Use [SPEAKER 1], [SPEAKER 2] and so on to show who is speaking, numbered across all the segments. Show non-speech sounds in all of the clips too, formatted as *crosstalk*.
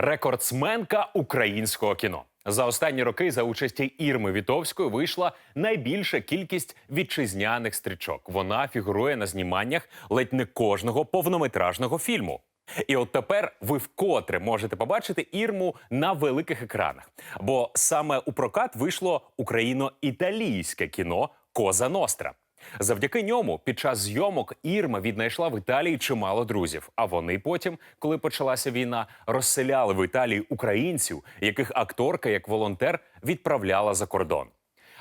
[SPEAKER 1] рекордсменка українського кіно. За останні роки за участі Ірми Вітовської вийшла найбільша кількість вітчизняних стрічок. Вона фігурує на зніманнях ледь не кожного повнометражного фільму. І от тепер ви вкотре можете побачити Ірму на великих екранах. Бо саме у прокат вийшло україно-італійське кіно Коза Ностра. Завдяки ньому під час зйомок Ірма віднайшла в Італії чимало друзів. А вони потім, коли почалася війна, розселяли в Італії українців, яких акторка як волонтер відправляла за кордон.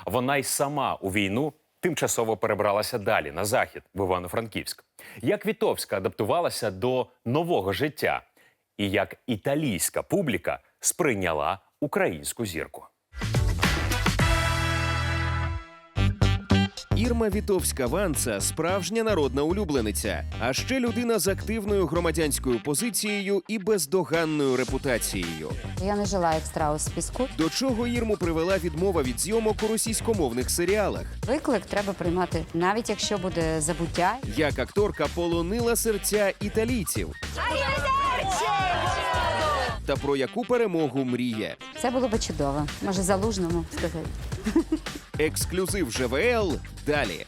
[SPEAKER 1] Вона й сама у війну тимчасово перебралася далі на захід в Івано-Франківськ. Як Вітовська адаптувалася до нового життя, і як італійська публіка сприйняла українську зірку.
[SPEAKER 2] Ірма Вітовська Ванца справжня народна улюблениця, а ще людина з активною громадянською позицією і бездоганною репутацією.
[SPEAKER 3] Я не жила як страус в піску.
[SPEAKER 2] До чого Ірму привела відмова від зйомок у російськомовних серіалах.
[SPEAKER 3] Виклик треба приймати, навіть якщо буде забуття.
[SPEAKER 2] Як акторка полонила серця італійців. Та про яку перемогу мріє.
[SPEAKER 3] Це було би чудово. Може, залужному сказати.
[SPEAKER 2] Ексклюзив ЖВЛ далі.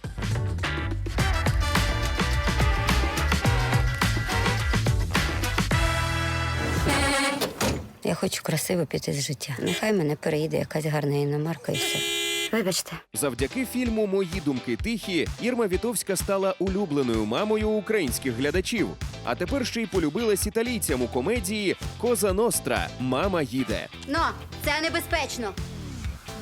[SPEAKER 4] Я хочу красиво піти з життя. Нехай мене переїде якась гарна іномарка і все. Вибачте.
[SPEAKER 2] Завдяки фільму Мої думки тихі Ірма Вітовська стала улюбленою мамою українських глядачів. А тепер ще й полюбилась італійцям у комедії Коза Ностра Мама їде.
[SPEAKER 5] Но це небезпечно.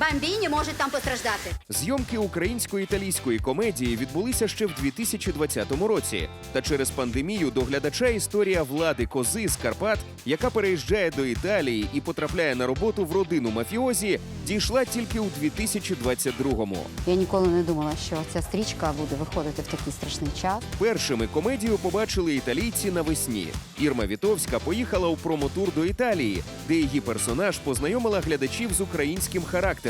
[SPEAKER 5] Бамбіні можуть там постраждати.
[SPEAKER 2] Зйомки українсько-італійської комедії відбулися ще в 2020 році. Та через пандемію до глядача історія влади кози з Карпат, яка переїжджає до Італії і потрапляє на роботу в родину мафіозі, дійшла тільки у 2022-му.
[SPEAKER 3] Я ніколи не думала, що ця стрічка буде виходити в такий страшний час.
[SPEAKER 2] Першими комедію побачили італійці навесні. Ірма Вітовська поїхала у промотур до Італії, де її персонаж познайомила глядачів з українським характером,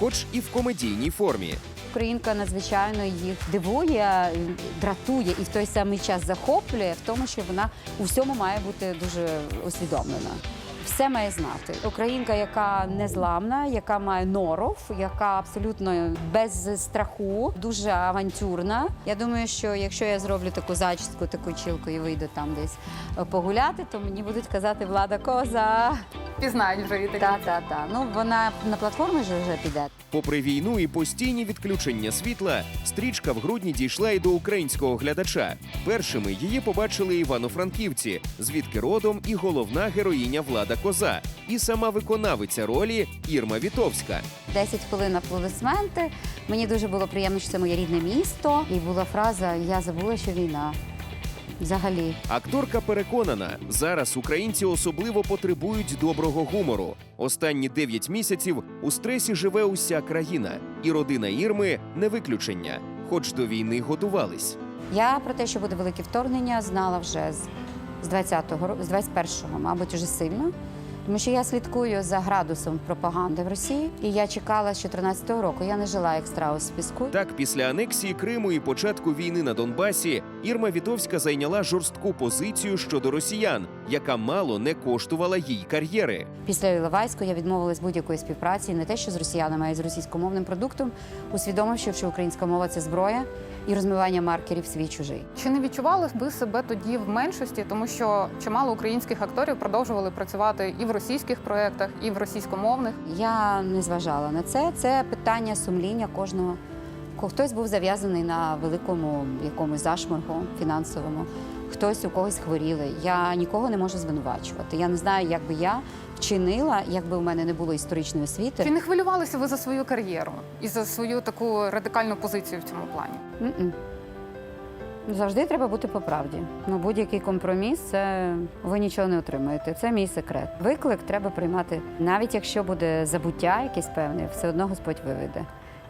[SPEAKER 2] хоч і в комедійній формі.
[SPEAKER 3] Українка надзвичайно їх дивує, дратує і в той самий час захоплює в тому, що вона у всьому має бути дуже усвідомлена. Все має знати. Українка, яка незламна, яка має норов, яка абсолютно без страху, дуже авантюрна. Я думаю, що якщо я зроблю таку зачіску, таку чілку і вийду там десь погуляти, то мені будуть казати влада коза.
[SPEAKER 6] Пізнають вже і такі.
[SPEAKER 3] Та, та, та. Ну вона на платформі ж вже піде.
[SPEAKER 2] Попри війну і постійні відключення світла, стрічка в грудні дійшла і до українського глядача. Першими її побачили івано-франківці, звідки родом і головна героїня Влада Коза, і сама виконавиця ролі Ірма Вітовська.
[SPEAKER 3] 10 хвилин аплодисменти. Мені дуже було приємно, що це моє рідне місто. І була фраза Я забула, що війна. Взагалі.
[SPEAKER 2] Акторка переконана, зараз українці особливо потребують доброго гумору. Останні 9 місяців у стресі живе уся країна, і родина Ірми не виключення, хоч до війни готувались.
[SPEAKER 3] Я про те, що буде велике вторгнення, знала вже з, з 20-го з 21-го, мабуть, уже сильно. Тому що я слідкую за градусом пропаганди в Росії, і я чекала з 14-го року. Я не жила як страус в піску.
[SPEAKER 2] Так, після анексії Криму і початку війни на Донбасі Ірма Вітовська зайняла жорстку позицію щодо росіян, яка мало не коштувала їй кар'єри.
[SPEAKER 3] Після Іловайську я відмовилась будь-якої співпраці не те, що з росіянами, а й з російськомовним продуктом, усвідомивши, що українська мова це зброя і розмивання маркерів свій чужий.
[SPEAKER 6] Чи не відчували ви себе тоді в меншості, тому що чимало українських акторів продовжували працювати і в російських проєктах, і в російськомовних?
[SPEAKER 3] Я не зважала на це. Це питання сумління кожного. Ко- Хтось був зав'язаний на великому якомусь зашморгу фінансовому, хтось у когось хворіли. Я нікого не можу звинувачувати. Я не знаю, як би я вчинила, якби у мене не було історичної освіти.
[SPEAKER 6] Чи не хвилювалися ви за свою кар'єру і за свою таку радикальну позицію в цьому плані?
[SPEAKER 3] М-м. Завжди треба бути по правді. Ну, будь-який компроміс це ви нічого не отримаєте. Це мій секрет. Виклик треба приймати, навіть якщо буде забуття якесь певне, все одно Господь виведе.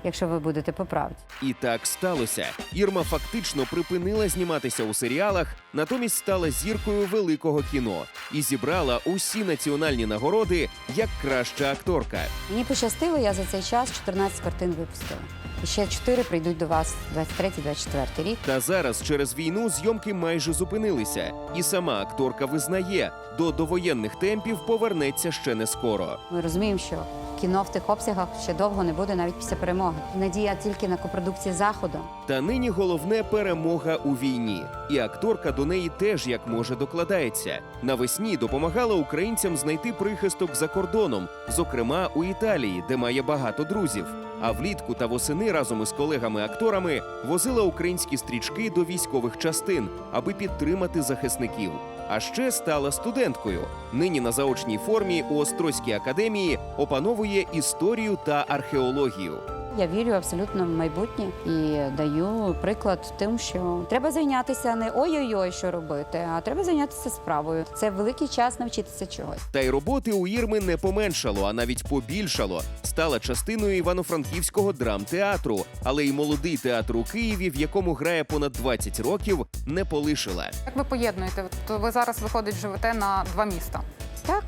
[SPEAKER 3] Якщо ви будете по правді.
[SPEAKER 2] І так сталося. Ірма фактично припинила зніматися у серіалах, натомість стала зіркою великого кіно і зібрала усі національні нагороди як краща акторка.
[SPEAKER 3] Мені пощастило, я за цей час 14 картин випустила. І ще 4 прийдуть до вас 23-24 рік.
[SPEAKER 2] Та зараз через війну зйомки майже зупинилися, і сама акторка визнає, до довоєнних темпів повернеться ще не скоро.
[SPEAKER 3] Ми розуміємо, що кіно в тих обсягах ще довго не буде навіть після перемоги. Надія тільки на копродукції заходу.
[SPEAKER 2] Та нині головне перемога у війні, і акторка до неї теж як може докладається. Навесні допомагала українцям знайти прихисток за кордоном, зокрема у Італії, де має багато друзів. А влітку та восени разом із колегами-акторами возила українські стрічки до військових частин, аби підтримати захисників. А ще стала студенткою. Нині на заочній формі у Острозькій академії опановує історію та археологію.
[SPEAKER 3] Я вірю абсолютно в майбутнє і даю приклад тим, що треба зайнятися не ой-ой-ой, що робити, а треба зайнятися справою. Це великий час навчитися чогось.
[SPEAKER 2] Та й роботи у Ірми не поменшало, а навіть побільшало. Стала частиною Івано-Франківського драмтеатру, але й молодий театр у Києві, в якому грає понад 20 років, не полишила.
[SPEAKER 6] Як ви поєднуєте? То ви зараз виходить живете на два міста.
[SPEAKER 3] Так.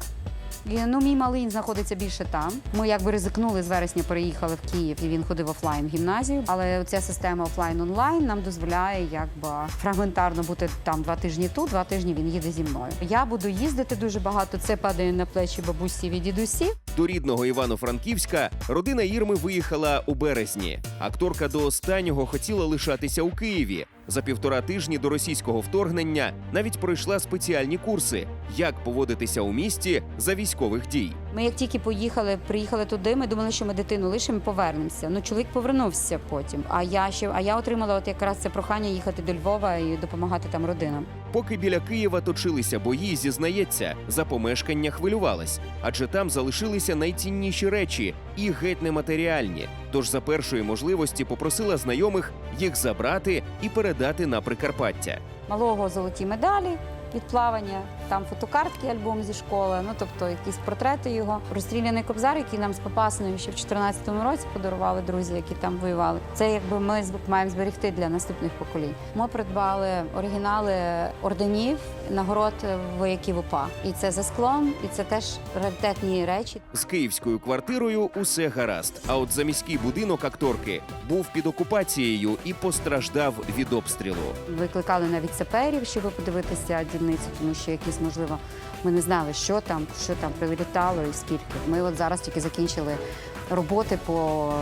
[SPEAKER 3] І, Ну, мій малий знаходиться більше там. Ми якби ризикнули з вересня, переїхали в Київ, і він ходив офлайн в гімназію. Але ця система офлайн-онлайн нам дозволяє якби фрагментарно бути там два тижні тут, два тижні він їде зі мною. Я буду їздити дуже багато. Це падає на плечі бабусі і дідусі.
[SPEAKER 2] До рідного Івано-Франківська родина Ірми виїхала у березні. Акторка до останнього хотіла лишатися у Києві. За півтора тижні до російського вторгнення навіть пройшла спеціальні курси, як поводитися у місті за військових дій.
[SPEAKER 3] Ми як тільки поїхали, приїхали туди. Ми думали, що ми дитину лишимо, повернемося. Ну чоловік повернувся потім. А я ще а я отримала от якраз це прохання їхати до Львова і допомагати там родинам.
[SPEAKER 2] Поки біля Києва точилися бої, зізнається, за помешкання хвилювалась, адже там залишилися найцінніші речі і геть нематеріальні. Тож за першої можливості попросила знайомих їх забрати і передати на Прикарпаття.
[SPEAKER 3] малого золоті медалі від плавання, там фотокартки, альбом зі школи, ну тобто якісь портрети його. Розстріляний кобзар, який нам з Попасною ще в 2014 році подарували друзі, які там воювали. Це якби ми маємо зберегти для наступних поколінь. Ми придбали оригінали орденів, нагород вояків УПА. І це за склом, і це теж раритетні речі.
[SPEAKER 2] З київською квартирою усе гаразд. А от заміський будинок акторки був під окупацією і постраждав від обстрілу.
[SPEAKER 3] Викликали навіть саперів, щоб подивитися дільницю, тому що якісь, можливо, ми не знали, що там, що там прилітало і скільки. Ми от зараз тільки закінчили роботи по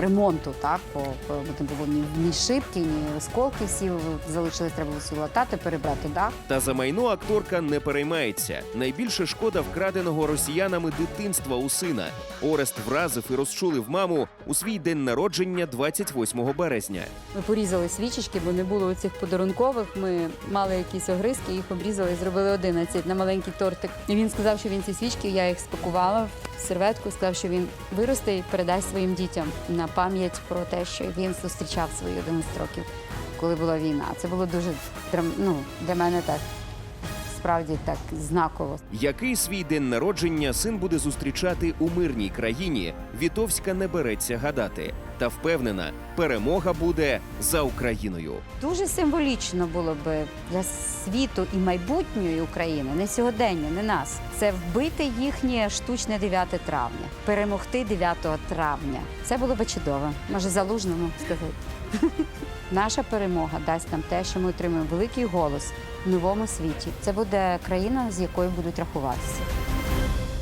[SPEAKER 3] ремонту, так, по, по не було ні, ні шибки, ні осколки всі залишились, треба було латати, перебрати дах.
[SPEAKER 2] Та за майно акторка не переймається. Найбільше шкода вкраденого росіянами дитинства у сина. Орест вразив і розчулив маму у свій день народження 28 березня.
[SPEAKER 3] Ми порізали свічечки, бо не було цих подарункових. Ми мали якісь огризки, їх обрізали, зробили 11 на маленький тортик. І він сказав, що він ці свічки, я їх спакувала в серветку, сказав, що він виросте і передасть своїм дітям на пам'ять про те, що він зустрічав свої 11 років, коли була війна. Це було дуже ну, для мене так справді так знаково.
[SPEAKER 2] Який свій день народження син буде зустрічати у мирній країні, Вітовська не береться гадати. Та впевнена, перемога буде за Україною.
[SPEAKER 3] Дуже символічно було би для світу і майбутньої України, не сьогодення, не нас. Це вбити їхнє штучне 9 травня, перемогти 9 травня. Це було би чудово. Може, залужному сказати. *laughs* Наша перемога дасть нам те, що ми отримаємо великий голос в новому світі. Це буде країна, з якою будуть рахуватися.